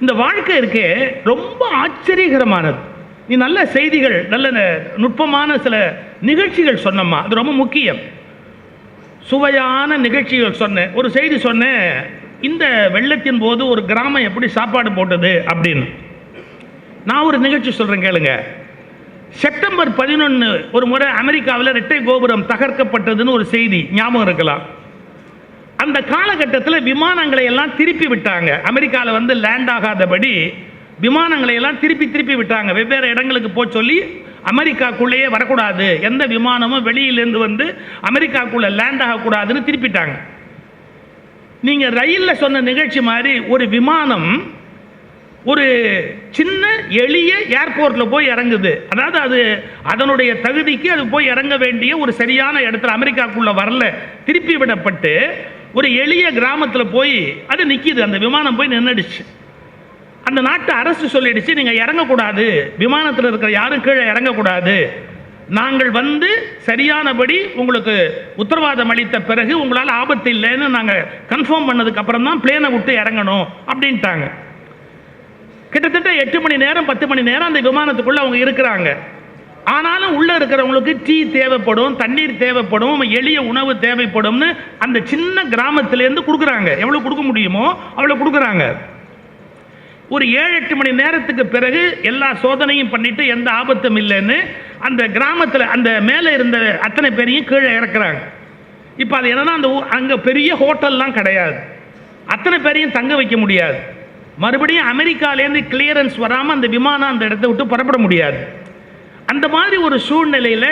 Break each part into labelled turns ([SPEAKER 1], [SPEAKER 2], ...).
[SPEAKER 1] இந்த வாழ்க்கை இருக்கே ரொம்ப ஆச்சரியகரமானது. நீ நல்ல செய்திகள் நல்ல நுட்பமான சில நிகழ்ச்சிகள் சொன்னம்மா. அது ரொம்ப முக்கியம். சுவையான நிகழ்ச்சிகள் சொன்னேன். ஒரு செய்தி சொன்னேன் இந்த வெள்ளத்தின் போது ஒரு கிராமம் எப்படி சாப்பாடு போட்டது அப்படின்னு. நான் ஒரு நிகழ்ச்சி சொல்கிறேன் கேளுங்க. செப்டம்பர் பதினொன்று ஒரு முறை அமெரிக்காவில் ரெட்டை கோபுரம் தகர்க்கப்பட்டதுன்னு ஒரு செய்தி ஞாபகம் இருக்கலாம். அந்த காலகட்டத்தில் விமானங்களை எல்லாம் திருப்பி விட்டாங்க. அமெரிக்காவில் வந்து லேண்ட் ஆகாதபடி விமானங்களை எல்லாம் திருப்பி திருப்பி விட்டாங்க. வெவ்வேறு இடங்களுக்கு போய் சொல்லி அமெரிக்காக்குள்ளேயே வரக்கூடாது. எந்த விமானமும் வெளியிலேருந்து வந்து அமெரிக்காக்குள்ளே லேண்ட் ஆகக்கூடாதுன்னு திருப்பிட்டாங்க. நீங்கள் ரயிலில் சொன்ன நிகழ்ச்சி மாதிரி ஒரு விமானம் ஒரு சின்ன எளிய ஏர்போர்ட்டில் போய் இறங்குது. அதாவது அது அதனுடைய தகுதிக்கு அது போய் இறங்க வேண்டிய ஒரு சரியான இடத்துல அமெரிக்காக்குள்ளே வரல. திருப்பி விடப்பட்டு ஒரு எளிய கிராமத்தில் போய் அது நிற்கிது அந்த விமானம் போய் நின்றுடுச்சு அந்த நாட்டு அரசு சொல்லிடுச்சு நீங்கள் இறங்கக்கூடாது. விமானத்தில் இருக்கிற யாரும் கீழே இறங்கக்கூடாது. நாங்கள் வந்து சரியானபடி உங்களுக்கு உத்தரவாதம் அளித்த பிறகு உங்களால் ஆபத்து இல்லைன்னு நாங்கள் கன்ஃபார்ம் பண்ணதுக்கு அப்புறம் தான் பிளேனை விட்டு இறங்கணும். அப்படின்ட்டாங்க. கிட்டத்தட்ட எட்டு மணி நேரம் பத்து மணி நேரம் அந்த விமானத்துக்குள்ள அவங்க இருக்கிறாங்க. ஆனாலும் உள்ள இருக்கிறவங்களுக்கு டீ தேவைப்படும் தண்ணீர் தேவைப்படும் எளிய உணவு தேவைப்படும்னு அந்த சின்ன கிராமத்திலேருந்து கொடுக்குறாங்க. எவ்வளோ கொடுக்க முடியுமோ அவ்வளோ கொடுக்குறாங்க. ஒரு ஏழு எட்டு மணி நேரத்துக்கு பிறகு எல்லா சோதனையும் பண்ணிட்டு எந்த ஆபத்தும் இல்லைன்னு அந்த கிராமத்தில் அந்த மேலே இருந்த அத்தனை பேரையும் கீழே இறக்குறாங்க. இப்போ அது என்னன்னா அந்த அங்கே பெரிய ஹோட்டல்லாம் கிடையாது. அத்தனை பேரையும் தங்க வைக்க முடியாது. மறுபடியும் அமெரிக்காலேருந்து கிளியரன்ஸ் வராமல் அந்த விமானம் அந்த இடத்த விட்டு புறப்பட முடியாது. அந்த மாதிரி ஒரு சூழ்நிலையில்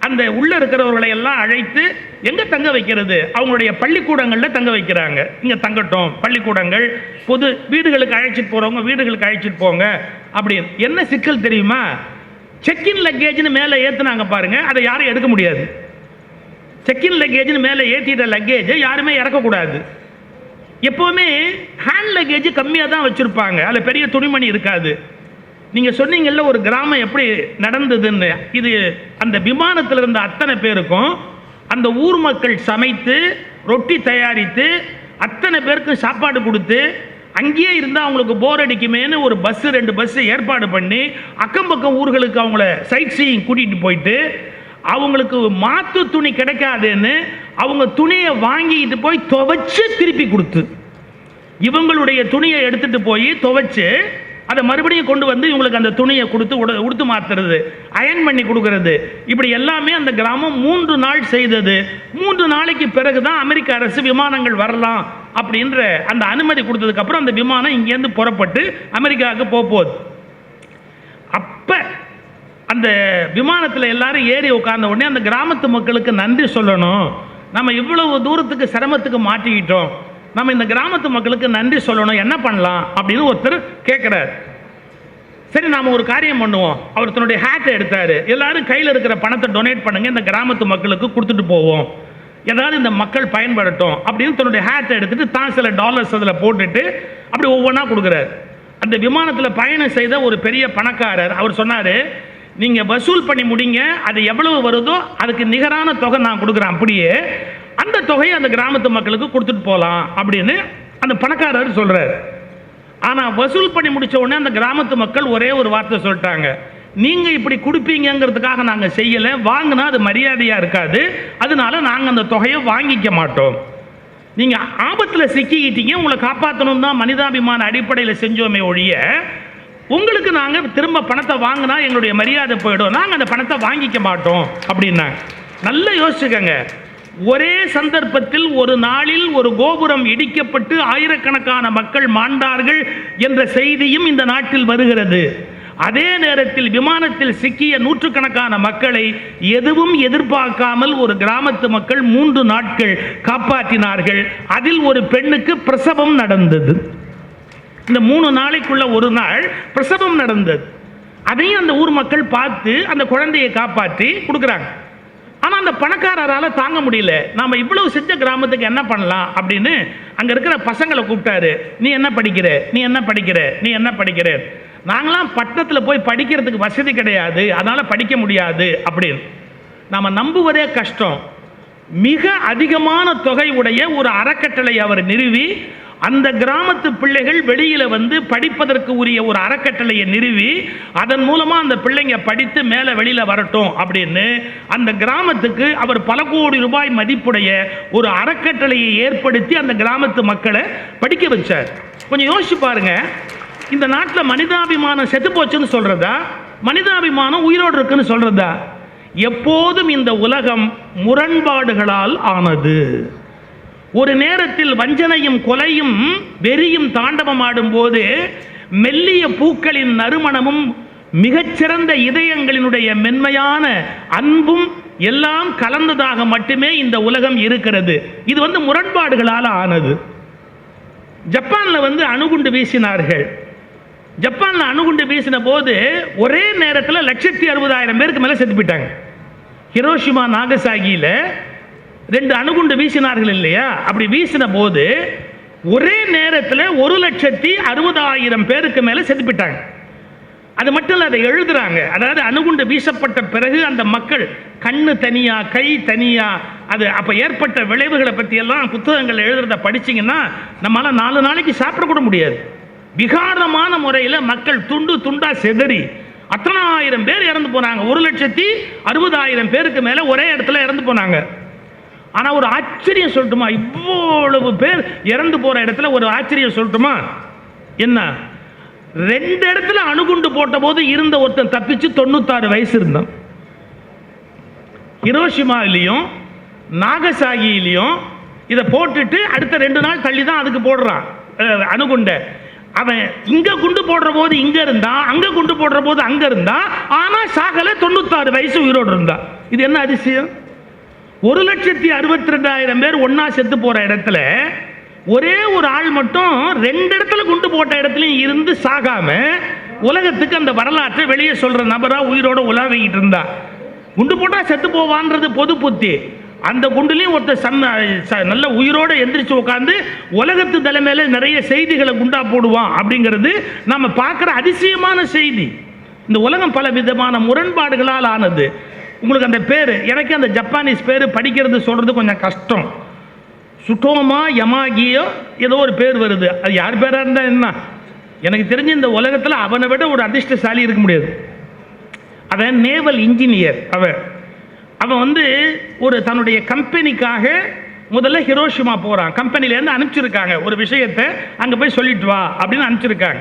[SPEAKER 1] அந்த உள்ள இருக்கிறவர்களை எல்லாம் அழைத்து எங்க தங்க வைக்கிறது? அவங்களுடைய பள்ளிக்கூடங்களில் தங்க வைக்கிறாங்க. இங்க தங்கட்டும். பள்ளிக்கூடங்கள் பொது வீடுகளுக்கு அழைச்சிட்டு போறவங்க வீடுகளுக்கு அழைச்சிட்டு போங்க. அப்படின்னு. என்ன சிக்கல் தெரியுமா? செக்இன் லக்கேஜ்னு மேலே ஏற்றுனாங்க பாருங்க அதை யாரும் எடுக்க முடியாது. செக்இன் லக்கேஜ்னு மேலே ஏற்றிட்ட லக்கேஜை யாருமே இறக்கக்கூடாது. எப்போவுமே ஹேண்ட் லக்கேஜ் கம்மியாக தான் வச்சுருப்பாங்க. அதில் பெரிய துணிமணி இருக்காது. நீங்கள் சொன்னீங்கல்ல ஒரு கிராமம் எப்படி நடந்ததுன்னு. இது அந்த விமானத்தில் இருந்த அத்தனை பேருக்கும் அந்த ஊர் மக்கள் சமைத்து ரொட்டி தயாரித்து அத்தனை பேருக்கும் சாப்பாடு கொடுத்து அங்கேயே இருந்தால் அவங்களுக்கு போர் அடிக்குமேன்னு ஒரு பஸ்ஸு ரெண்டு பஸ்ஸு ஏற்பாடு பண்ணி அக்கம் பக்கம் ஊர்களுக்கு அவங்கள சைட் சீயிங் கூட்டிகிட்டு போயிட்டு அவங்களுக்கு மாற்று துணி கிடைக்காதுன்னு அவங்க துணியை வாங்கிட்டு போய் துவைச்சு திருப்பி கொடுத்து. இவங்களுடைய துணியை எடுத்துட்டு போய் துவைச்சு அதை மறுபடியும் கொண்டு வந்து இவங்களுக்கு அந்த துணியை கொடுத்து உட உடுத்து மாத்துறது அயன் பண்ணி கொடுக்கறது. இப்படி எல்லாமே அந்த கிராமம் மூன்று நாள் செய்தது. மூன்று நாளைக்கு பிறகு தான் அமெரிக்க அரசு விமானங்கள் வரலாம் அப்படின்ற அந்த அனுமதி கொடுத்ததுக்கு அப்புறம் அந்த விமானம் இங்கேருந்து புறப்பட்டு அமெரிக்காவுக்கு போக போகுது. அப்ப அந்த விமானத்தில் எல்லாரும் ஏறி உட்கார்ந்த உடனே அந்த கிராமத்து மக்களுக்கு நன்றி சொல்லணும். நம்ம இவ்வளவு தூரத்துக்கு சிரமத்துக்கு மாட்டிக்கிட்டோம். நம்ம இந்த கிராமத்து மக்களுக்கு நன்றி சொல்லணும். என்ன பண்ணலாம்? அப்படின்னு ஒருத்தர் கேட்குறாரு சரி நாம் ஒரு காரியம் பண்ணுவோம். அவர் தன்னுடைய ஹேட்டை எடுத்தார். எல்லாரும் கையில் இருக்கிற பணத்தை டொனேட் பண்ணுங்கள் இந்த கிராமத்து மக்களுக்கு கொடுத்துட்டு போவோம். ஏதாவது இந்த மக்கள் பயன்படட்டும் அப்படின்னு தன்னுடைய ஹேட்டை எடுத்துட்டு தான் சில டாலர்ஸ் அதில் போட்டுட்டு அப்படி ஒவ்வொன்றா கொடுக்குறாரு. அந்த விமானத்தில் பயணம் செய்த ஒரு பெரிய பணக்காரர் அவர் சொன்னார் நீங்கள் வசூல் பண்ணி முடிங்க அது எவ்வளவு வருதோ அதுக்கு நிகரான தொகை நான் கொடுக்குறேன் அப்படியே அந்த தொகையை அந்த கிராமத்து மக்களுக்கு கொடுத்துட்டு போகலாம் அப்படின்னு அந்த பணக்காரர் சொல்கிறார் ஆனால் வசூல் பண்ணி முடிச்ச உடனே அந்த கிராமத்து மக்கள் ஒரே ஒரு வார்த்தை சொல்லிட்டாங்க. நீங்கள் இப்படி கொடுப்பீங்கங்கிறதுக்காக நாங்கள் செய்யலை வாங்கினா அது மரியாதையாக இருக்காது அதனால நாங்கள் அந்த தொகையை வாங்கிக்க மாட்டோம். நீங்கள் ஆபத்தில் சிக்கிக்கிட்டீங்க உங்களை காப்பாற்றணும் தான் மனிதாபிமான அடிப்படையில் செஞ்சோமே ஒழிய உங்களுக்கு நாங்கள் திரும்ப பணத்தை வாங்கினா எங்களுடைய மரியாதை போயிடும். நாங்கள் அந்த பணத்தை வாங்கிக்க மாட்டோம் அப்படின்னாங்க. நல்லா யோசிச்சுக்கங்க. ஒரே சந்தர்ப்பத்தில் ஒரு நாளில் ஒரு கோபுரம் இடிக்கப்பட்டு ஆயிரக்கணக்கான மக்கள் மாண்டார்கள் என்ற செய்தியும் இந்த நாட்டில் வருகிறது. அதே நேரத்தில் விமானத்தில் சிக்கிய நூற்றுக்கணக்கான மக்களை எதுவும் எதிர்பார்க்காமல் ஒரு கிராமத்து மக்கள் மூன்று நாட்கள் காப்பாற்றினார்கள். அதில் ஒரு பெண்ணுக்கு பிரசவம் நடந்தது. இந்த மூணு நாளைக்குள்ள ஒரு நாள் பிரசவம் நடந்தது. அதையும் அந்த ஊர் மக்கள் பார்த்து அந்த குழந்தையை காப்பாற்றி கொடுக்குறாங்க. ஆனால் அந்த பணக்காரரால் தாங்க முடியல. நாம் இவ்வளவு செஞ்ச கிராமத்துக்கு என்ன பண்ணலாம் அப்படின்னு அங்கே இருக்கிற பசங்களை கூப்பிட்டாரு. நீ என்ன படிக்கிற? நீ என்ன படிக்கிற? நீ என்ன படிக்கிற? நாங்களாம் பட்டணத்தில் போய் படிக்கிறதுக்கு வசதி கிடையாது. அதனால் படிக்க முடியாது அப்படின்னு. நாம் நம்புவதே கஷ்டம். மிக அதிகமான தொகை உடைய ஒரு அறக்கட்டளை அவர் நிறுவி அந்த கிராமத்து பிள்ளைகள் வெளியில் வந்து படிப்பதற்கு உரிய ஒரு அறக்கட்டளையை நிறுவி அதன் மூலமாக அந்த பிள்ளைங்க படித்து மேலே வெளியில் வரட்டும் அப்படின்னு அந்த கிராமத்துக்கு அவர் பல கோடி ரூபாய் மதிப்புடைய ஒரு அறக்கட்டளையை ஏற்படுத்தி அந்த கிராமத்து மக்களை படிக்க வச்சார். கொஞ்சம் யோசிச்சு பாருங்க. இந்த நாட்டில் மனிதாபிமானம் செத்து போச்சுன்னு சொல்கிறதா மனிதாபிமானம் உயிரோடு இருக்குன்னு சொல்கிறதா எப்போதும் இந்த உலகம் முரண்பாடுகளால் ஆனது. ஒரு நேரத்தில் வஞ்சனையும் கொலையும் வெறியும் தாண்டவம் ஆடும்போது மெல்லிய பூக்களின் நறுமணமும் மிகச்சிறந்த இதயங்களினுடைய மென்மையான அன்பும் எல்லாம் கலந்ததாக மட்டுமே இந்த உலகம் இருக்கிறது. இது வந்து முரண்பாடுகளால் ஆனது. ஜப்பானில் வந்து அணுகுண்டு வீசினார்கள். ஜப்பானில் அணுகுண்டு வீசின போது ஒரே நேரத்தில் லட்சத்தி அறுபதாயிரம் பேருக்கு மேலே செத்து போயிட்டாங்க. ஹிரோஷிமா நாகசாகியில் ரெண்டு அணுகுண்டு வீசினார்கள் இல்லையா? அப்படி வீசின போது ஒரே நேரத்தில் ஒரு லட்சத்தி அறுபதாயிரம் பேருக்கு மேலே செதுப்பிட்டாங்க அது மட்டும் இல்லை அதை எழுதுறாங்க. அதாவது அணுகுண்டு வீசப்பட்ட பிறகு அந்த மக்கள் கண்ணு தனியா கை தனியா அது அப்போ ஏற்பட்ட விளைவுகளை பற்றி எல்லாம் புத்தகங்கள் எழுதுறத படிச்சிங்கன்னா நம்மளால் நாலு நாளைக்கு சாப்பிடக்கூட முடியாது. விகாரமான முறையில் மக்கள் துண்டு துண்டா செதறி அத்தனை ஆயிரம் பேர் இறந்து போனாங்க. ஒரு லட்சத்தி அறுபதாயிரம் பேருக்கு மேலே ஒரே இடத்துல இறந்து போனாங்க. ஆனால் ஒரு ஆச்சரியம் சொல்லட்டுமா? இவ்வளவு பேர் இறந்து போகிற இடத்துல ஒரு ஆச்சரியம் சொல்லட்டுமா? என்ன? ரெண்டு இடத்துல அணுகுண்டு போட்ட போது இருந்த ஒருத்தன் தப்பிச்சு தொண்ணூத்தாறு வயசு இருந்தான். ஹிரோஷிமாவிலையும் நாகசாகியிலையும் இதை போட்டுட்டு அடுத்த ரெண்டு நாள் தள்ளி தான் அதுக்கு போடுறான் அணுகுண்டை. அவன் இங்கே குண்டு போடுற போது இங்கே இருந்தான் அங்கே குண்டு போடுற போது அங்கே இருந்தான் ஆனால் சாகல தொண்ணூத்தாறு வயசு உயிரோடு இருந்தான். இது என்ன அதிசயம்? ஒரு லட்சத்தி அறுபத்தி ரெண்டாயிரம் பேர் ஒன்னா செத்து போற இடத்துல ஒரே ஒரு ஆள் மட்டும் ரெண்டு இடத்துல குண்டு போட்ட இடத்துலையும் இருந்து சாகாம உலகத்துக்கு அந்த வரலாற்றை வெளியே சொல்ற நபரா உயிரோட உலாவிக்கிட்டு இருந்தா குண்டு போட்டா செத்து போவான்றது பொது புத்தி. அந்த குண்டுலையும் ஒருத்தர் சன் ச- நல்ல உயிரோட எந்திரிச்சு உட்காந்து உலகத்து தலைமையில நிறைய செய்திகளை குண்டா போடுவான் அப்படிங்கிறது நம்ம பார்க்குற அதிசயமான செய்தி. இந்த உலகம் பல விதமான முரண்பாடுகளால் ஆனது. உங்களுக்கு அந்த பேர் எனக்கு அந்த ஜப்பானீஸ் பேர் படிக்கிறது சொல்கிறது கொஞ்சம் கஷ்டம். சுட்டோமா யமாகியோ ஏதோ ஒரு பேர் வருது. அது யார் பேராக இருந்தால் என்ன? எனக்கு தெரிஞ்சு இந்த உலகத்தில் அவனை விட ஒரு அதிர்ஷ்டசாலி இருக்க முடியாது. அவன் நேவல் இன்ஜினியர் அவன். அவன் வந்து ஒரு தன்னுடைய கம்பெனிக்காக முதல்ல ஹிரோஷிமா போகிறான் கம்பெனிலேருந்து அனுப்பிச்சிருக்காங்க. ஒரு விஷயத்தை அங்கே போய் சொல்லிட்டு வா அப்படின்னு அனுப்பிச்சிருக்காங்க.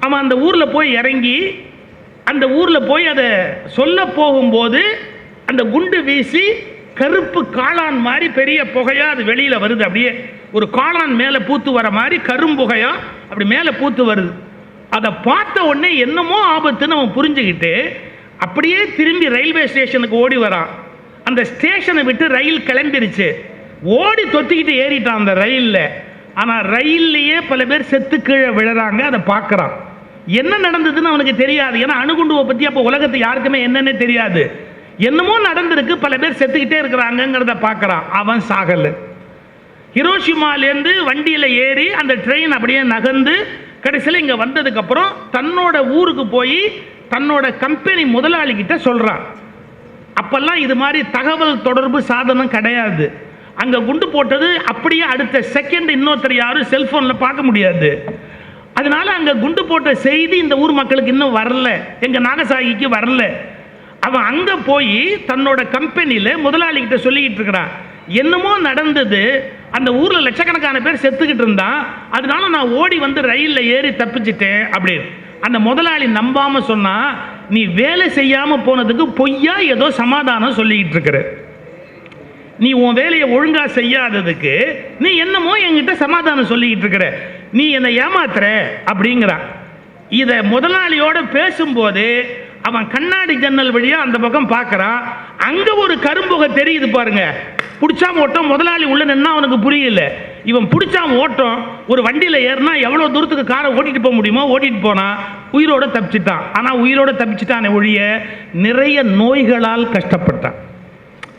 [SPEAKER 1] அவன் அந்த ஊரில் போய் இறங்கி அந்த ஊரில் போய் அதை சொல்ல போகும்போது அந்த குண்டு வீசி கருப்பு காளான் மாதிரி பெரிய புகையாக அது வெளியில் வருது. அப்படியே ஒரு காளான் மேலே பூத்து வர மாதிரி கரும்புகையா அப்படி மேலே பூத்து வருது. அதை பார்த்த உடனே என்னமோ ஆபத்துன்னு அவன் புரிஞ்சுக்கிட்டு அப்படியே திரும்பி ரயில்வே ஸ்டேஷனுக்கு ஓடி வரான். அந்த ஸ்டேஷனை விட்டு ரயில் கிளம்பிருச்சு. ஓடி தொத்திக்கிட்டு ஏறிட்டான் அந்த ரயிலில். ஆனால் ரயில்லையே பல பேர் செத்து கீழே விழுறாங்க அதை பார்க்குறான். என்ன நடந்ததுன்னு அவனுக்கு தெரியாது. ஏன்னா அணுகுண்டுவை பற்றி அப்போ உலகத்தை யாருக்குமே என்னன்னே தெரியாது. என்னமோ நடந்திருக்கு பல பேர் செத்துக்கிட்டே இருக்கிறாங்கங்கிறத பார்க்குறான். அவன் சாகலை. ஹிரோஷிமாலேருந்து வண்டியில் ஏறி அந்த ட்ரெயின் அப்படியே நகர்ந்து கடைசியில் இங்கே வந்ததுக்கப்புறம் தன்னோட ஊருக்கு போய் தன்னோட கம்பெனி முதலாளிகிட்ட சொல்கிறான் அப்போல்லாம் இது மாதிரி தகவல் தொடர்பு சாதனம் கிடையாது. அங்கே குண்டு போட்டது அப்படியே அடுத்த செகண்ட் இன்னொருத்தர் யாரும் செல்ஃபோனில் பார்க்க முடியாது. அதனால அங்கே குண்டு போட்ட செய்தி இந்த ஊர் மக்களுக்கு இன்னும் வரல. எங்கள் நாகசாகிக்கு வரல. அவன் அங்கே போய் தன்னோட கம்பெனியில் முதலாளிகிட்ட சொல்லிக்கிட்டு இருக்கிறான். என்னமோ நடந்தது. அந்த ஊரில் லட்சக்கணக்கான பேர் செத்துக்கிட்டு இருந்தான். அதனால நான் ஓடி வந்து ரயிலில் ஏறி தப்பிச்சிட்டேன் அப்படின்னு. அந்த முதலாளி நம்பாம சொன்னா நீ வேலை செய்யாம போனதுக்கு பொய்யா ஏதோ சமாதானம் சொல்லிக்கிட்டு இருக்கிற. நீ உன் வேலையை ஒழுங்கா செய்யாததுக்கு நீ என்னமோ என்கிட்ட சமாதானம் சொல்லிக்கிட்டு இருக்கிற. நீ என்னை ஏமாத்துற அப்படிங்கிறான் இதை முதலாளியோட பேசும்போது அவன் கண்ணாடி ஜன்னல் வழியா அந்த பக்கம் பார்க்கறான் அங்க ஒரு கரும்புகை தெரியுது பாருங்க. பிடிச்சா ஓட்டம் முதலாளி உள்ள நின்னா அவனுக்கு புரியல. இவன் பிடிச்சா ஓட்டம் ஒரு வண்டியில் ஏறினா எவ்வளோ தூரத்துக்கு காரை ஓட்டிட்டு போக முடியுமோ ஓட்டிட்டு போனா உயிரோட தப்பிச்சிட்டான். ஆனால் உயிரோட தப்பிச்சிட்டானே ஒழிய நிறைய நோய்களால் கஷ்டப்பட்டான்.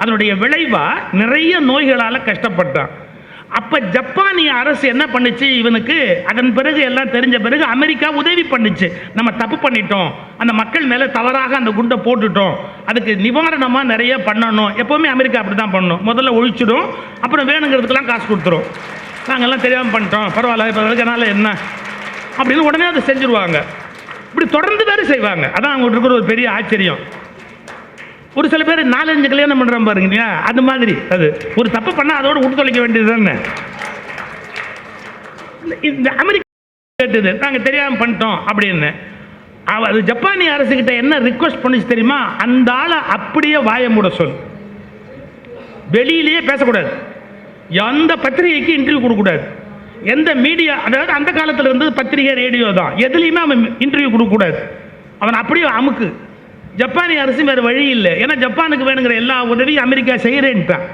[SPEAKER 1] அதனுடைய விளைவா நிறைய நோய்களால் கஷ்டப்பட்டான். அப்போ ஜப்பானிய அரசு என்ன பண்ணுச்சு? இவனுக்கு அதன் பிறகு எல்லாம் தெரிஞ்ச பிறகு அமெரிக்கா உதவி பண்ணுச்சு. நம்ம தப்பு பண்ணிட்டோம். அந்த மக்கள் மேலே தவறாக அந்த குண்டை போட்டுட்டோம். அதுக்கு நிவாரணமாக நிறைய பண்ணணும். எப்போவுமே அமெரிக்கா அப்படி தான் பண்ணணும் முதல்ல ஒழிச்சிடும். அப்புறம் வேணுங்கிறதுக்கெல்லாம் காசு கொடுத்துரும். நாங்கெல்லாம் தெரியாமல் பண்ணிட்டோம். பரவாயில்ல இப்போ இருக்கனால என்ன? அப்படின்னு உடனே அதை செஞ்சுருவாங்க. இப்படி தொடர்ந்து வேறு செய்வாங்க. அதான் அவங்க இருக்கிற ஒரு பெரிய ஆச்சரியம். ஒரு சில பேர் நாலஞ்சு கல்யாணம் பண்ணுறான் பாருங்க இல்லையா? அது மாதிரி. அது. ஒரு தப்பு பண்ணால் அதோட விட்டு தொலைக்க வேண்டியது தானே? இந்த அமெரிக்கா கேட்டது நாங்கள் தெரியாமல் பண்ணிட்டோம் அப்படின்னு. அவ அது ஜப்பானிய அரசுக்கிட்ட என்ன ரிக்வஸ்ட் பண்ணிச்சு தெரியுமா? அந்த ஆளை அப்படியே வாய மூட சொல் வெளியிலேயே பேசக்கூடாது. எந்த பத்திரிகைக்கு இன்டர்வியூ கொடுக்கக்கூடாது. எந்த மீடியா அதாவது அந்த காலத்தில் இருந்தது பத்திரிகை ரேடியோ தான். எதுலேயுமே அவன் இன்டர்வியூ கொடுக்கக்கூடாது. அவன் அப்படியே அமுக்கு. ஜப்பானிய அரசு வேறு வழி இல்லை. ஏன்னா ஜப்பானுக்கு வேணுங்கிற எல்லா உதவியும் அமெரிக்கா செய்கிறேன்ட்டான்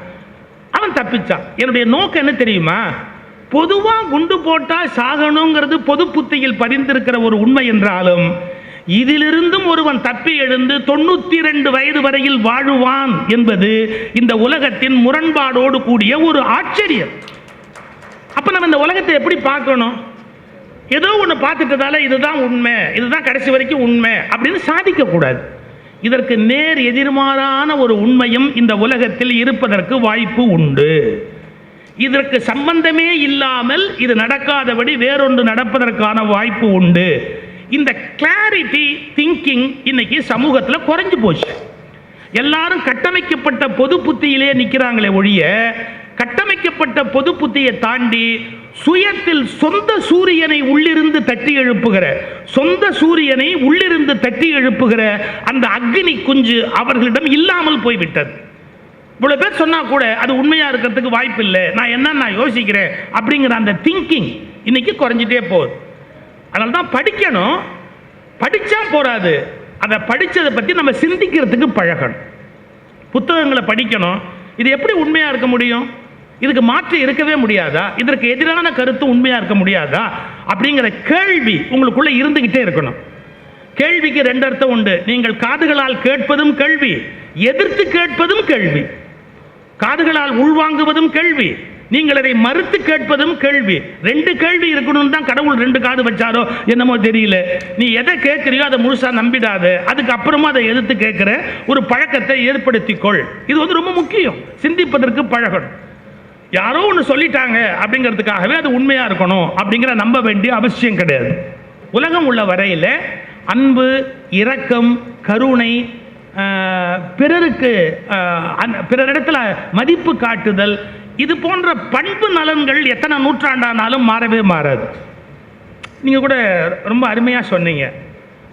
[SPEAKER 1] அவன் தப்பிச்சான். என்னுடைய நோக்கம் என்ன தெரியுமா? பொதுவாக குண்டு போட்டால் சாகணுங்கிறது பொது புத்தியில் பதிந்திருக்கிற ஒரு உண்மை என்றாலும் இதிலிருந்தும் ஒருவன் தப்பி எழுந்து தொண்ணூத்தி ரெண்டு வயது வரையில் வாழுவான் என்பது இந்த உலகத்தின் முரண்பாடோடு கூடிய ஒரு ஆச்சரியம். அப்ப நம்ம இந்த உலகத்தை எப்படி பார்க்கணும்? ஏதோ ஒன்று பார்த்துட்டதால இதுதான் உண்மை இதுதான் கடைசி வரைக்கும் உண்மை அப்படின்னு சாதிக்க கூடாது. இதற்கு நேர் எதிர்மாறான ஒரு உண்மையும் இந்த உலகத்தில் இருப்பதற்கு வாய்ப்பு உண்டு. இதற்கு சம்பந்தமே இல்லாமல் இது நடக்காதபடி வேறொன்று நடப்பதற்கான வாய்ப்பு உண்டு. இந்த கிளாரிட்டி திங்கிங் இன்னைக்கு சமூகத்தில் குறைஞ்சு போச்சு. எல்லாரும் கட்டமைக்கப்பட்ட பொது புத்தியிலே நிற்கிறாங்களே ஒழிய கட்டமைக்கப்பட்ட பொது புத்தியை தாண்டி சுயத்தில் சொந்த சூரியனை உள்ளிருந்து தட்டி எழுப்புகிற சொந்த சூரியனை உள்ளிருந்து தட்டி எழுப்புகிற அந்த அக்னி குஞ்சு அவர்களிடம் இல்லாமல் போய்விட்டது. இவ்வளோ பேர் சொன்னால் கூட அது உண்மையாக இருக்கிறதுக்கு வாய்ப்பு இல்லை. நான் என்ன நான் யோசிக்கிறேன் அப்படிங்கிற அந்த திங்கிங் இன்னைக்கு குறைஞ்சிட்டே போகுது. அதனால தான் படிக்கணும். படித்தா போகாது அதை படித்ததை பற்றி நம்ம சிந்திக்கிறதுக்கு பழகணும். புத்தகங்களை படிக்கணும். இது எப்படி உண்மையாக இருக்க முடியும்? இதுக்கு மாற்று இருக்கவே முடியாதா? இதற்கு எதிரான கருத்து உண்மையா இருக்க முடியாதா? அப்படிங்கிற கேள்வி உங்களுக்குள்ள இருந்துகிட்டே இருக்கணும். கேள்விக்கு ரெண்டு அர்த்தம் உண்டு. நீங்கள் காதுகளால் கேட்பதும் கேள்வி எதிர்த்து கேட்பதும் கேள்வி. காதுகளால் உள்வாங்குவதும் கேள்வி நீங்கள் அதை மறுத்து கேட்பதும் கேள்வி. ரெண்டு கேள்வி இருக்கணும்னு தான் கடவுள் ரெண்டு காது வச்சாரோ என்னமோ தெரியல. நீ எதை கேட்குறியோ அதை முழுசா நம்பிடாத. அதுக்கு அப்புறமா அதை எதிர்த்து கேட்குற ஒரு பழக்கத்தை ஏற்படுத்திக்கொள். இது வந்து ரொம்ப முக்கியம். சிந்திப்பதற்கு பழகணும். யாரோ ஒன்று சொல்லிட்டாங்க அப்படிங்கிறதுக்காகவே அது உண்மையாக இருக்கணும் அப்படிங்கிற நம்ப வேண்டிய அவசியம் கிடையாது. உலகம் உள்ள வரையில் அன்பு இரக்கம் கருணை பிறருக்கு பிறரிடத்தில் பிறரிடத்துல மதிப்பு காட்டுதல் இது போன்ற பண்பு நலன்கள் எத்தனை நூற்றாண்டானாலும் மாறவே மாறாது. நீங்கள் கூட ரொம்ப அருமையாக சொன்னீங்க.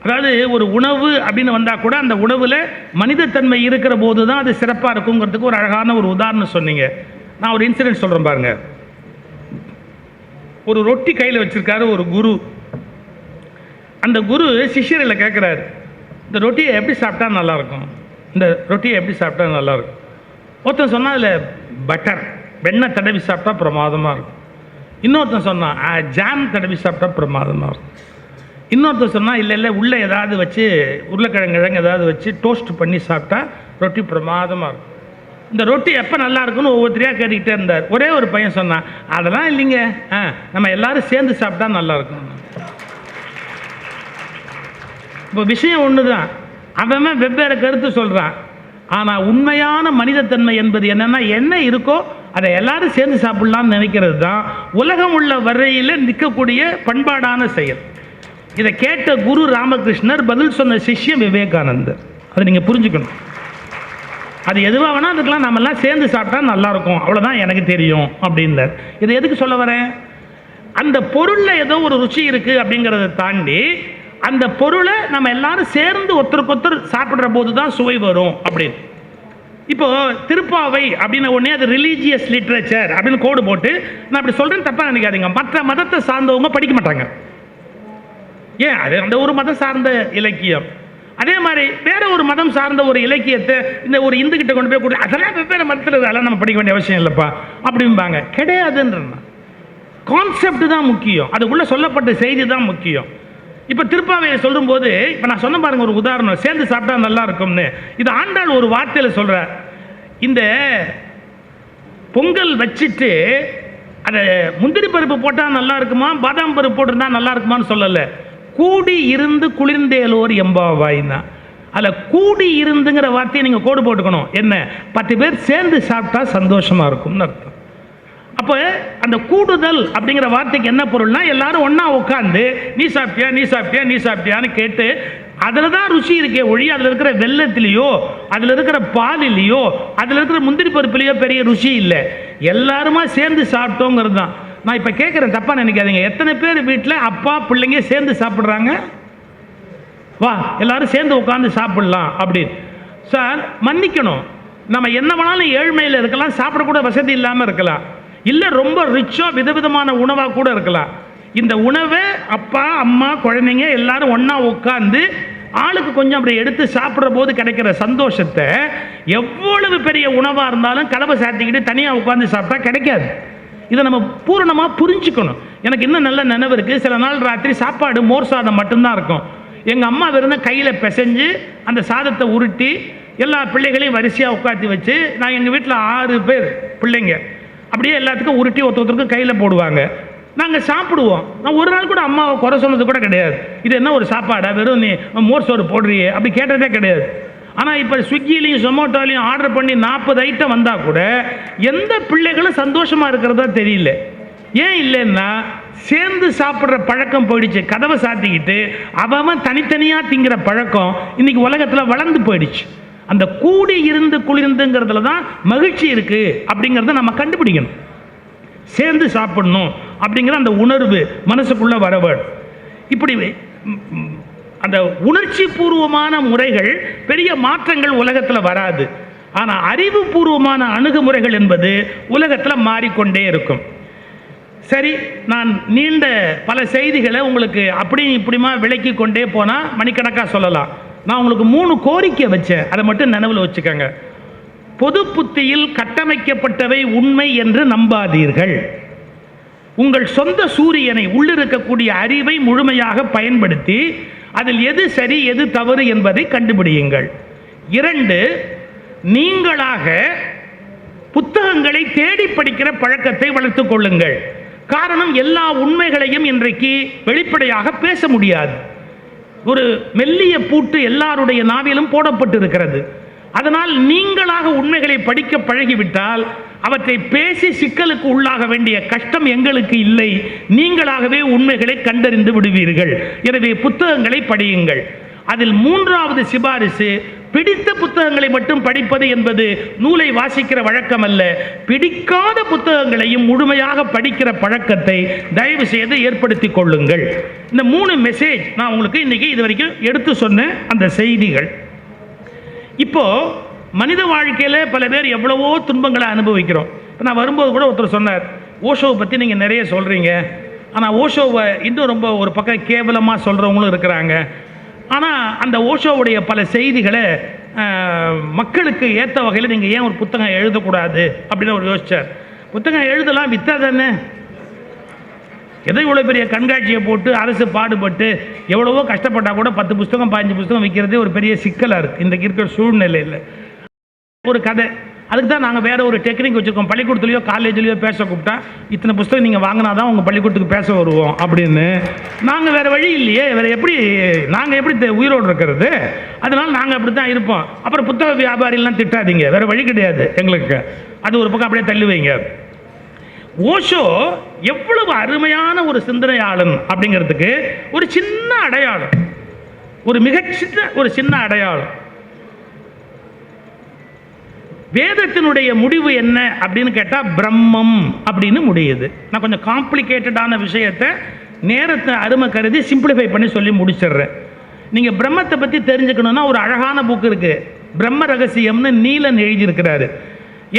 [SPEAKER 1] அதாவது ஒரு உணவு அப்படின்னு வந்தால் கூட அந்த உணவில் மனிதத்தன்மை இருக்கிற போது தான் அது சிறப்பாக இருக்குங்கிறதுக்கு ஒரு அழகான ஒரு உதாரணம் சொன்னீங்க. நான் ஒரு இன்சிடென்ட் சொல்கிறேன் பாருங்க. ஒரு ரொட்டி கையில் வச்சுருக்காரு ஒரு குரு. அந்த குரு சிஷியரில் கேட்குறாரு இந்த ரொட்டியை எப்படி சாப்பிட்டா நல்லாயிருக்கும்? இந்த ரொட்டியை எப்படி சாப்பிட்டா நல்லாயிருக்கும்? ஒருத்தன் சொன்னால் அதில் பட்டர் வெண்ணெய் தடவி சாப்பிட்டா பிரமாதமாக இருக்கும். இன்னொருத்தன் சொன்னான் ஜாம் தடவி சாப்பிட்டா பிரமாதமாக இருக்கும். இன்னொருத்தன் சொன்னால் இல்லை இல்லை உள்ளே ஏதாவது வச்சு உருளைக்கிழங்கு கிழங்கு ஏதாவது வச்சு டோஸ்ட் பண்ணி சாப்பிட்டா ரொட்டி பிரமாதமாக இருக்கும். இந்த ரொட்டி எப்போ நல்லா இருக்கும்னு ஒவ்வொருத்தரையாக கேட்டுக்கிட்டே இருந்தார். ஒரே ஒரு பையன் சொன்னான் அதெல்லாம் இல்லைங்க. ஆ நம்ம எல்லாரும் சேர்ந்து சாப்பிட்டா நல்லா இருக்கும் இப்போ விஷயம் ஒன்று தான் அவன் வெவ்வேறு கருத்து சொல்கிறான் ஆனால் உண்மையான மனிதத்தன்மை என்பது என்னன்னா என்ன இருக்கோ அதை எல்லாரும் சேர்ந்து சாப்பிட்லான்னு நினைக்கிறது தான் உலகம் உள்ள வரையில் நிற்கக்கூடிய பண்பாடான செயல். இதை கேட்ட குரு ராமகிருஷ்ணர் பதில் சொன்ன சிஷ்யம் விவேகானந்தர். அதை நீங்கள் புரிஞ்சுக்கணும். அது எதுவாக வேணால் அதுக்கெல்லாம் நம்மெல்லாம் சேர்ந்து சாப்பிட்டா நல்லாயிருக்கும். அவ்வளோதான் எனக்கு தெரியும் அப்படின்னார் இதை எதுக்கு சொல்ல வரேன்? அந்த பொருளில் ஏதோ ஒரு ருச்சி இருக்குது அப்படிங்கிறத தாண்டி அந்த பொருளை நம்ம எல்லாரும் சேர்ந்து ஒருத்தருக்கு ஒருத்தர் சாப்பிட்ற போது தான் சுவை வரும் அப்படின்னு. இப்போ திருப்பாவை அப்படின்னு உடனே அது ரிலீஜியஸ் லிட்ரேச்சர் அப்படின்னு கோடு போட்டு நான் அப்படி சொல்கிறேன்னு தப்பாக நினைக்காதீங்க. மற்ற மதத்தை சார்ந்தவங்க படிக்க மாட்டாங்க. ஏன்? அது அந்த ஒரு மதம் சார்ந்த இலக்கியம். அதே மாதிரி வேற ஒரு மதம் சார்ந்த ஒரு இலக்கியத்தை இந்த ஒரு இந்து கிட்ட கொண்டு போய் கொடு அதெல்லாம் வெவ்வேறு மதத்தில் அதெல்லாம் நம்ம படிக்க வேண்டிய அவசியம் இல்லைப்பா. அப்படிம்பாங்க. கிடையாதுன்றா கான்செப்ட் தான் முக்கியம். அதுக்குள்ள சொல்லப்பட்ட செய்தி தான் முக்கியம். இப்போ திருப்பாவையை சொல்லும்போது இப்போ நான் சொன்ன பாருங்க ஒரு உதாரணம். சேர்ந்து சாப்பிட்டா நல்லா இருக்கும்னு. இது ஆண்டாள் ஒரு வார்த்தையில் சொல்கிறார் இந்த பொங்கல் வச்சுட்டு அதை முந்திரி பருப்பு போட்டால் நல்லா இருக்குமா? பாதாம் பருப்பு போட்டிருந்தா நல்லா இருக்குமான்னு சொல்லலை. கூடி இருந்து குளிர்ந்தேலோர் எம்பாவாய்னா அதில் கூடி இருந்துங்கிற வார்த்தையை நீங்கள் கோடு போட்டுக்கணும். என்ன? பத்து பேர் சேர்ந்து சாப்பிட்டா சந்தோஷமாக இருக்கும்னு அர்த்தம். அப்போ அந்த கூடுதல் அப்படிங்கிற வார்த்தைக்கு என்ன பொருள்னா எல்லாரும் ஒன்றா உட்காந்து நீ சாப்பிட்டியா? நீ சாப்பிட்டியா? நீ சாப்பிட்டியான்னு கேட்டு அதில் தான் ருசி இருக்கே ஒழி அதில் இருக்கிற வெள்ளத்திலேயோ அதில் இருக்கிற பாலிலேயோ அதில் இருக்கிற முந்திரி பருப்புலேயோ பெரிய ருசி இல்லை. எல்லாருமா சேர்ந்து சாப்பிட்டோங்கிறது தான். நான் இப்போ கேட்குறேன் தப்பாக நினைக்காதீங்க. எத்தனை பேர் வீட்டில் அப்பா பிள்ளைங்க சேர்ந்து சாப்பிட்றாங்க? வா எல்லாரும் சேர்ந்து உட்காந்து சாப்பிட்லாம் அப்படின்னு. சார் மன்னிக்கணும். நம்ம என்ன வேணாலும் ஏழ்மையில் இருக்கலாம் சாப்பிடக்கூட வசதி இல்லாமல் இருக்கலாம். இல்லை ரொம்ப ரிச்சாக விதவிதமான உணவாக கூட இருக்கலாம். இந்த உணவை அப்பா அம்மா குழந்தைங்க எல்லாரும் ஒன்றா உட்காந்து ஆளுக்கு கொஞ்சம் அப்படி எடுத்து சாப்பிட்ற போது கிடைக்கிற சந்தோஷத்தை எவ்வளவு பெரிய உணவாக இருந்தாலும் கலவை சாத்திக்கிட்டு தனியாக உட்காந்து சாப்பிட்டா கிடைக்காது. இதை நம்ம பூரணமாக புரிஞ்சுக்கணும். எனக்கு இன்னும் நல்ல நினைவு இருக்குது சில நாள் ராத்திரி சாப்பாடு மோர் சாதம் மட்டும்தான் இருக்கும். எங்கள் அம்மா விருந்த கையில் பிசைஞ்சு அந்த சாதத்தை உருட்டி எல்லா பிள்ளைகளையும் வரிசையாக உட்காத்தி வச்சு நான் எங்கள் வீட்டில் ஆறு பேர் பிள்ளைங்க. அப்படியே எல்லாத்துக்கும் உருட்டி ஒருத்த ஒருத்தருக்கும் கையில் போடுவாங்க. நாங்கள் சாப்பிடுவோம். நான் ஒரு நாள் கூட அம்மாவை குறை சொன்னது கூட கிடையாது. இது என்ன ஒரு சாப்பாடா? வெறும் நீ மோர் சோறு போடுறியே. அப்படி கேட்டதே கிடையாது. ஆனால் இப்போ ஸ்விக்கிலையும் ஜொமேட்டோலையும் ஆர்டர் பண்ணி நாற்பது ஐட்டம் வந்தால் கூட எந்த பிள்ளைகளும் சந்தோஷமாக இருக்கிறதா தெரியல. ஏன் இல்லைன்னா சேர்ந்து சாப்பிட்ற பழக்கம் போயிடுச்சு. கதவை சாத்திக்கிட்டு அவன் தனித்தனியாக திங்கிற பழக்கம் இன்னைக்கு உலகத்தில் வளர்ந்து போயிடுச்சு. அந்த கூடி இருந்து குளிர்ந்துங்கிறதுல தான் மகிழ்ச்சி இருக்குது அப்படிங்கிறத நம்ம கண்டுபிடிக்கணும். சேர்ந்து சாப்பிடணும் அப்படிங்கிற அந்த உணர்வு மனசுக்குள்ளே வர இப்படி அந்த உணர்ச்சி பூர்வமான முறைகள் பெரிய மாற்றங்கள் உலகத்தில் வராது. ஆனால் அறிவுபூர்வமான அணுகுமுறைகள் என்பது உலகத்தில் மாறிக்கொண்டே இருக்கும். சரி நான் நீண்ட பல செய்திகளை உங்களுக்கு அப்படி இப்படிமா விளக்கி கொண்டே போனால் மணிக்கணக்காக சொல்லலாம். நான் உங்களுக்கு மூணு கோரிக்கை வச்சேன். அதை மட்டும் நினைவில் வச்சுக்கோங்க. பொது புத்தியில் கட்டமைக்கப்பட்டவை உண்மை என்று நம்பாதீர்கள். உங்கள் சொந்த சூரியனை உள்ளிருக்கக்கூடிய அறிவை முழுமையாக பயன்படுத்தி அதில் எது சரி எது தவறு என்பதை கண்டுபிடியுங்கள். இரண்டு நீங்களாக புத்தகங்களை தேடி படிக்கிற பழக்கத்தை வளர்த்துக் கொள்ளுங்கள். காரணம் எல்லா உண்மைகளையும் இன்றைக்கு வெளிப்படையாக பேச முடியாது. ஒரு மெல்லிய பூட்டு எல்லாருடைய நாவிலும் போடப்பட்டிருக்கிறது. அதனால் நீங்களாக உண்மைகளை படிக்க பழகிவிட்டால் அவற்றை பேசி சிக்கலுக்கு உள்ளாக வேண்டிய கஷ்டம் எங்களுக்கு இல்லை. நீங்களாகவே உண்மைகளை கண்டறிந்து விடுவீர்கள். எனவே புத்தகங்களை படியுங்கள். அதில் மூன்றாவது சிபாரிசு பிடித்த புத்தகங்களை மட்டும் படிப்பது என்பது நூலை வாசிக்கிற வழக்கம் அல்ல பிடிக்காத புத்தகங்களையும் முழுமையாக படிக்கிற பழக்கத்தை தயவு செய்து ஏற்படுத்தி கொள்ளுங்கள். இந்த மூணு மெசேஜ் நான் உங்களுக்கு இன்னைக்கு இது வரைக்கும் எடுத்து சொன்ன அந்த செய்திகள். இப்போ மனித வாழ்க்கையில் பல பேர் எவ்வளவோ துன்பங்களை அனுபவிக்கிறோம். இப்போ நான் வரும்போது கூட ஒருத்தர் சொன்னார் ஓஷோவை பற்றி நீங்கள் நிறைய சொல்கிறீங்க ஆனால் ஓஷோவை இன்னும் ரொம்ப ஒரு பக்கம் கேவலமாக சொல்கிறவங்களும் இருக்கிறாங்க. ஆனால் அந்த ஓஷோவுடைய பல செய்திகளை மக்களுக்கு ஏற்ற வகையில் நீங்கள் ஏன் ஒரு புத்தகம் எழுதக்கூடாது? அப்படின்னு அவர் யோசிச்சார். புத்தகம் எழுதலாம் வித்தா தானே? எதை இவ்வளோ பெரிய கண்காட்சியை போட்டு அரசு பாடுபட்டு எவ்வளவோ கஷ்டப்பட்டால் கூட பத்து புஸ்தகம் பதினஞ்சு புஸ்தகம் விற்கிறதே ஒரு பெரிய சிக்கலாக இருக்குது இன்றைக்கு இருக்கிற சூழ்நிலையில். ஒரு கதை. அதுக்கு தான் நாங்கள் வேற ஒரு டெக்னிக் வச்சுருக்கோம். பள்ளிக்கூடத்துலையோ காலேஜ்லேயோ பேச கூப்பிட்டா இத்தனை புஸ்தகம் நீங்கள் வாங்கினா தான் உங்கள் பள்ளிக்கூடத்துக்கு பேச வருவோம் அப்படின்னு. நாங்கள் வேறு வழி இல்லையே. வேறு எப்படி நாங்கள் எப்படி தெ- உயிரோடு இருக்கிறது? அதனால நாங்கள் அப்படி தான் இருப்போம். அப்புறம் புத்தக வியாபாரிலாம் திட்டாதீங்க. வேறு வழி கிடையாது எங்களுக்கு. அது ஒரு பக்கம் அப்படியே தள்ளி வைங்க. ஓஷோ எவ்வளவு அருமையான ஒரு சிந்தனையாளன் அப்படிங்கிறதுக்கு ஒரு சின்ன அடையாளம். ஒரு மிகச்சின்ன ஒரு சின்ன அடையாளம். வேதத்தினுடைய முடிவு என்ன அப்படின்னு கேட்டால் பிரம்மம் அப்படின்னு முடியுது. நான் கொஞ்சம் காம்ப்ளிகேட்டடான விஷயத்தை நேரத்தை அருமை கருதி சிம்பிளிஃபை பண்ணி சொல்லி முடிச்சிடுறேன். நீங்கள் பிரம்மத்தை பற்றி தெரிஞ்சுக்கணுன்னா ஒரு அழகான புக் இருக்குது பிரம்ம ரகசியம்னு நீலன் எழுதியிருக்கிறாரு.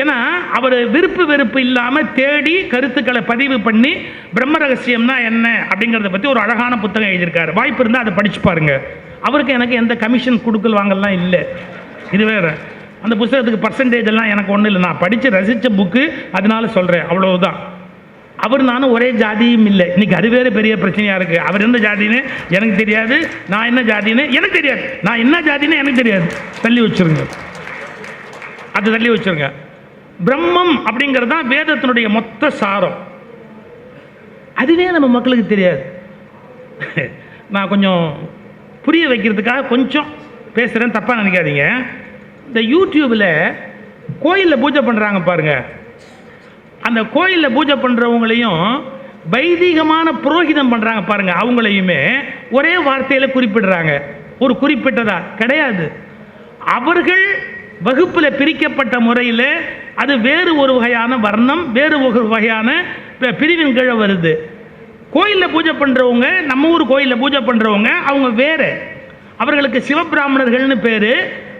[SPEAKER 1] ஏன்னா அவர் விருப்பு வெறுப்பு இல்லாமல் தேடி கருத்துக்களை பதிவு பண்ணி பிரம்ம ரகசியம்னா என்ன அப்படிங்கிறத பற்றி ஒரு அழகான புத்தகம் எழுதியிருக்காரு. வாய்ப்பு இருந்தால் அதை படிச்சு பாருங்கள் அவருக்கு எனக்கு எந்த கமிஷன் கொடுக்கல் வாங்கலாம் இல்லை. இது வேறு. அந்த புஸ்தகத்துக்கு பர்சன்டேஜ் எல்லாம் எனக்கு ஒன்றும் இல்லை. நான் படித்து ரசித்த புக்கு அதனால சொல்கிறேன் அவ்வளவுதான். அவர் நானும் ஒரே ஜாதியும் இல்லை. இன்றைக்கி அது வேறு பெரிய பிரச்சனையாக இருக்குது அவர் எந்த ஜாதின்னு எனக்கு தெரியாது. நான் என்ன ஜாதின்னு எனக்கு தெரியாது. நான் என்ன ஜாதின்னு எனக்கு தெரியாது. தள்ளி வச்சிருங்க. அது தள்ளி வச்சிருங்க. பிரம்மம் அப்படிங்கிறது தான் வேதத்தினுடைய மொத்த சாரம். அதுவே நம்ம மக்களுக்கு தெரியாது. நான் கொஞ்சம் புரிய வைக்கிறதுக்காக கொஞ்சம் பேசுகிறேன் தப்பாக நினைக்காதீங்க. இந்த யூடியூப்பில் கோயிலில் பூஜை பண்ணுறாங்க பாருங்கள் அந்த கோயிலில் பூஜை பண்ணுறவங்களையும் வைதிகமான புரோகிதம் பண்ணுறாங்க பாருங்கள் அவங்களையுமே ஒரே வார்த்தையில் குறிப்பிடுறாங்க. ஒரு குறிப்பிட்டதா? கிடையாது. அவர்கள் வகுப்பில் பிரிக்கப்பட்ட முறையில் அது வேறு ஒரு வகையான வர்ணம் வேறு ஒரு வகையான பிரிவின் கீழே வருது. கோயிலில் பூஜை பண்ணுறவங்க நம்ம ஊர் கோயிலில் பூஜை பண்ணுறவங்க அவங்க வேறு. அவர்களுக்கு சிவபிராமணர்கள்னு பேர்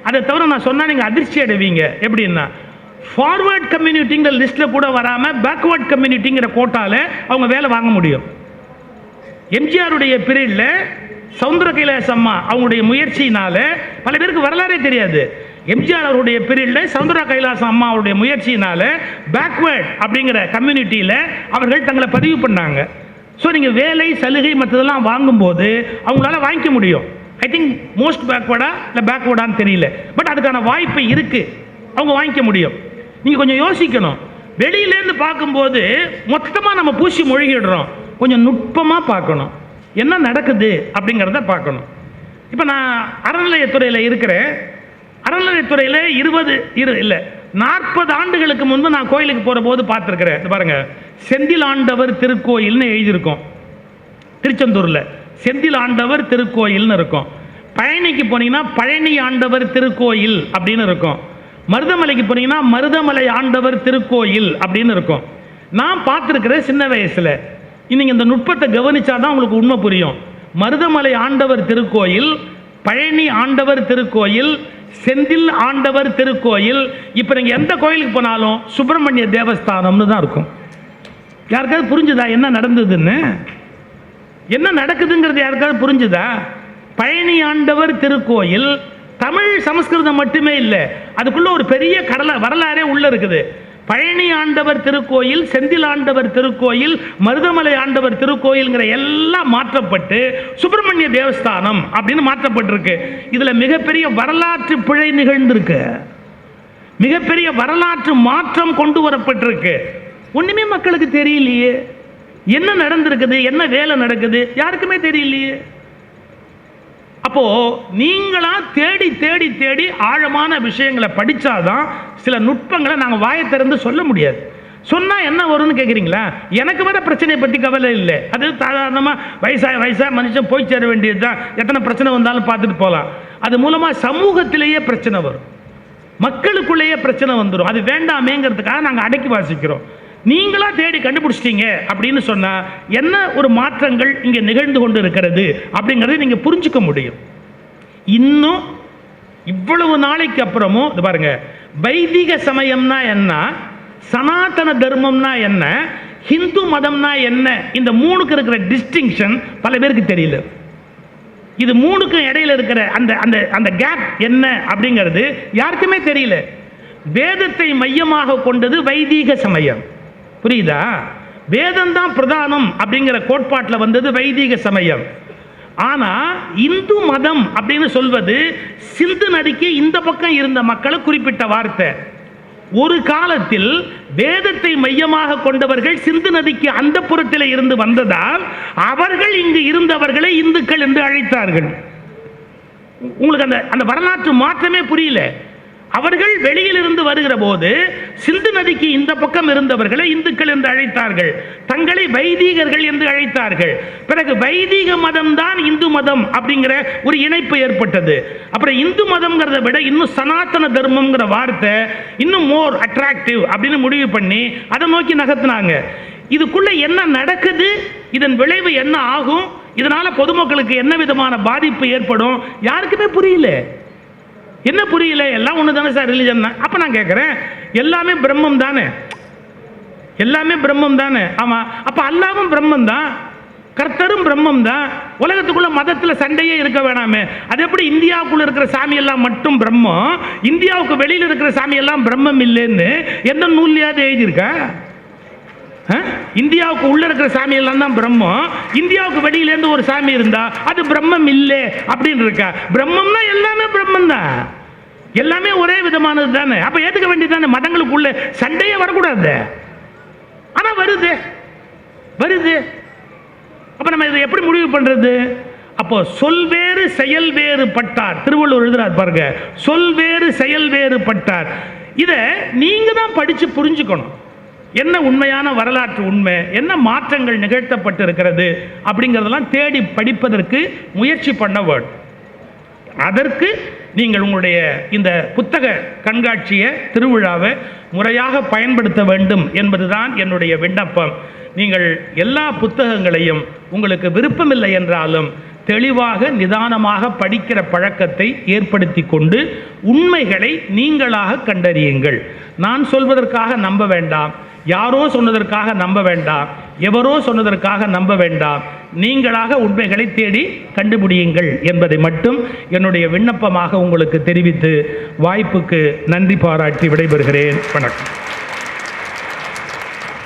[SPEAKER 1] அதை தவிர நான் சொன்னால் நீங்கள் அதிர்ச்சி அடைவீங்க. எப்படின்னா ஃபார்வர்ட் கம்யூனிட்டிங்கிற லிஸ்ட்டில் கூட வராமல் பேக்வேர்ட் கம்யூனிட்டிங்கிற கோட்டால அவங்க வேலை வாங்க முடியும். எம்ஜிஆருடைய பீரியடில் சவுந்தர கைலாசம்மா அம்மா அவங்களுடைய முயற்சியினால பல பேருக்கு வரலாறே தெரியாது. எம்ஜிஆர் அவருடைய பீரியடில் சவுந்தர கைலாசம் அம்மா அவருடைய முயற்சியினால பேக்வேர்ட் அப்படிங்கிற கம்யூனிட்டியில் அவர்கள் தங்களை பதிவு பண்ணாங்க. ஸோ நீங்கள் வேலை சலுகை மற்றதெல்லாம் வாங்கும்போது அவங்களால வாங்கிக்க முடியும். ஐ திங்க் மோஸ்ட் பேக்வேர்டா இல்லை பேக்வேர்டான்னு தெரியல. பட் அதுக்கான வாய்ப்பு இருக்குது அவங்க வாங்கிக்க முடியும். நீங்கள் கொஞ்சம் யோசிக்கணும். வெளியிலேருந்து பார்க்கும்போது மொத்தமாக நம்ம பூசி மொழிகிடுறோம். கொஞ்சம் நுட்பமாக பார்க்கணும். என்ன நடக்குது அப்படிங்கிறத பார்க்கணும். இப்போ நான் அறநிலையத்துறையில் இருக்கிறேன். அறநிலையத்துறையில் இருபது இரு இல்லை நாற்பது ஆண்டுகளுக்கு முன்பு நான் கோயிலுக்கு போகிற போது பார்த்துருக்குறேன். இது பாருங்க. செந்தில் ஆண்டவர் திருக்கோயில்னு எழுதியிருக்கோம். திருச்செந்தூரில். செந்தில் ஆண்டவர் திருக்கோயில்னு இருக்கும். பழனிக்கு போனீங்கன்னா பழனி ஆண்டவர் திருக்கோயில் அப்படின்னு இருக்கும். மருதமலைக்கு போனீங்கன்னா மருதமலை ஆண்டவர் திருக்கோயில் அப்படின்னு இருக்கும். நான் பார்த்துருக்கிறேன் சின்ன வயசில் நீங்கள் இந்த நுட்பத்தை கவனிச்சாதான் உங்களுக்கு உண்மை புரியும். மருதமலை ஆண்டவர் திருக்கோயில் பழனி ஆண்டவர் திருக்கோயில் செந்தில் ஆண்டவர் திருக்கோயில் இப்போ நீங்கள் எந்த கோயிலுக்கு போனாலும் சுப்பிரமணிய தேவஸ்தானம்னு தான் இருக்கும். யாருக்காவது புரிஞ்சுதா என்ன நடந்ததுன்னு? என்ன நடக்குதுங்கிறது யாருக்காவது புரிஞ்சுதா? பழனி ஆண்டவர் திருக்கோயில் தமிழ் சமஸ்கிருதம் மட்டுமே இல்லை அதுக்குள்ள ஒரு பெரிய கடலை வரலாறே உள்ள இருக்குது. பழனி ஆண்டவர் திருக்கோயில் செந்தில் ஆண்டவர் திருக்கோயில் மருதமலை ஆண்டவர் திருக்கோயில்ங்கிற எல்லாம் மாற்றப்பட்டு சுப்பிரமணிய தேவஸ்தானம் அப்படின்னு மாற்றப்பட்டிருக்கு. இதுல மிகப்பெரிய வரலாற்று பிழை நிகழ்ந்திருக்கு. மிகப்பெரிய வரலாற்று மாற்றம் கொண்டு வரப்பட்டிருக்கு. ஒண்ணுமே மக்களுக்கு தெரியலையே. என்ன நடந்திருக்குது? என்ன வேலை நடக்குது? யாருக்குமே தெரியலையே. அப்போ நீங்களா தேடி தேடி தேடி ஆழமான விஷயங்களை படித்தாதான் சில நுட்பங்களை நாங்கள் வாயை திறந்து சொல்ல முடியாது. சொன்னால் என்ன வரும்னு கேட்குறீங்களா எனக்கு வர பிரச்சனையை பற்றி கவலை இல்லை. அது சாதாரணமாக வயசாக வயசாக மனுஷன் போய் சேர வேண்டியது தான் எத்தனை பிரச்சனை வந்தாலும் பார்த்துட்டு போகலாம் அது மூலமாக சமூகத்திலேயே பிரச்சனை வரும். மக்களுக்குள்ளேயே பிரச்சனை வந்துடும் அது வேண்டாமேங்கிறதுக்காக நாங்கள் அடக்கி வாசிக்கிறோம். நீங்களா தேடி கண்டுபிடிச்சிட்டீங்க அப்படின்னு சொன்னால் என்ன ஒரு மாற்றங்கள் இங்கே நிகழ்ந்து கொண்டு இருக்கிறது அப்படிங்கிறத நீங்கள் புரிஞ்சுக்க முடியும். இன்னும் இவ்வளவு நாளைக்கு அப்புறமும் இது பாருங்க வைதிக சமயம்னா என்ன சனாதன தர்மம்னா என்ன ஹிந்து மதம்னா என்ன இந்த மூணுக்கு இருக்கிற டிஸ்டிங்ஷன் பல பேருக்கு தெரியல. இது மூணுக்கும் இடையில இருக்கிற அந்த அந்த அந்த கேப் என்ன அப்படிங்கிறது யாருக்குமே தெரியல. வேதத்தை மையமாக கொண்டது வைதீக சமயம். புரியுதா? வேதம் தான் பிரதானம் அப்படிங்கிற கோட்பாட்டில் வந்தது வைதீக சமயம். ஆனால் இந்து மதம் அப்படின்னு சொல்வது சிந்து நதிக்கு இந்த பக்கம் இருந்த மக்களை குறிப்பிட்ட வார்த்தை. ஒரு காலத்தில் வேதத்தை மையமாக கொண்டவர்கள் சிந்து நதிக்கு அந்த புறத்தில் இருந்து வந்ததால் அவர்கள் இங்கு இருந்தவர்களை இந்துக்கள் என்று அழைத்தார்கள். உங்களுக்கு அந்த அந்த வரலாற்று மாற்றமே புரியல. அவர்கள் வெளியிலிருந்து வருகிற போது சிந்து நதிக்கு இந்த பக்கம் இருந்தவர்களை இந்துக்கள் என்று அழைத்தார்கள். தங்களை வைதீகர்கள் என்று அழைத்தார்கள். பிறகு வைதீக மதம் தான் இந்து மதம் அப்படிங்கிற ஒரு இணைப்பு ஏற்பட்டது. அப்புறம் இந்து மதம்ங்கிறத விட இன்னும் சனாதன தர்மம்ங்கிற வார்த்தை இன்னும் மோர் அட்ராக்டிவ் அப்படின்னு முடிவு பண்ணி அதை நோக்கி நகர்த்தினாங்க. இதுக்குள்ள என்ன நடக்குது? இதன் விளைவு என்ன ஆகும்? இதனால பொதுமக்களுக்கு என்ன விதமான பாதிப்பு ஏற்படும்? யாருக்குமே புரியல. என்ன புரியல? எல்லாம் ஒன்று தானே சார் ரிலிஜன் தான். அப்போ நான் கேட்குறேன் எல்லாமே பிரம்மம் தானே? எல்லாமே பிரம்மம் தானே? ஆமாம் அப்போ அல்லாவும் பிரம்மம் தான் கர்த்தரும் பிரம்மம் தான். உலகத்துக்குள்ள மதத்தில் சண்டையே இருக்க வேணாமே. அது எப்படி இந்தியாவுக்குள்ள இருக்கிற சாமி எல்லாம் மட்டும் பிரம்மம்? இந்தியாவுக்கு வெளியில் இருக்கிற சாமி எல்லாம் பிரம்மம் இல்லைன்னு எந்த நூல்லையாவது எழுதியிருக்கா? இந்தியாவுக்கு உள்ள இருக்கிற சாமி எல்லாம் தான் பிரம்மம். இந்தியாவுக்கு வெளியிலேருந்து ஒரு சாமி இருந்தா அது பிரம்மம் இல்லை அப்படின்னு இருக்கா. பிரம்மம்னா எல்லாமே பிரம்மம் தான். எல்லாமே ஒரே விதமானது தானே. அப்ப ஏத்துக்க வேண்டியது தானே மதங்களுக்குள்ள சண்டையே வரக்கூடாது. ஆனா வருது. வருது. அப்ப நம்ம இதை எப்படி முடிவு பண்றது? அப்போ சொல் வேறு செயல் வேறு பட்டார். திருவள்ளுவர் எழுதுறாரு பாருங்க. சொல் வேறு செயல் வேறு பட்டார். இதை நீங்க தான் படிச்சு புரிஞ்சுக்கணும். என்ன உண்மையான வரலாற்று உண்மை? என்ன மாற்றங்கள் நிகழ்த்தப்பட்டிருக்கிறது? அப்படிங்கிறதெல்லாம் தேடி படிப்பதற்கு முயற்சி பண்ண வேண்டும் அதற்கு நீங்கள் உங்களுடைய இந்த புத்தக கண்காட்சியை திருவிழாவை முறையாக பயன்படுத்த வேண்டும் என்பதுதான் என்னுடைய விண்ணப்பம். நீங்கள் எல்லா புத்தகங்களையும் உங்களுக்கு விருப்பமில்லை என்றாலும் தெளிவாக நிதானமாக படிக்கிற பழக்கத்தை ஏற்படுத்தி கொண்டு உண்மைகளை நீங்களாக கண்டறியுங்கள். நான் சொல்வதற்காக நம்ப வேண்டாம். யாரோ சொன்னதற்காக நம்ப வேண்டாம். எவரோ சொன்னதற்காக நம்ப வேண்டாம். நீங்களாக உண்மைகளை தேடி கண்டுபிடியுங்கள் என்பதை மட்டும் என்னுடைய விண்ணப்பமாக உங்களுக்கு தெரிவித்து வாய்ப்புக்கு நன்றி பாராட்டி விடைபெறுகிறேன். வணக்கம்.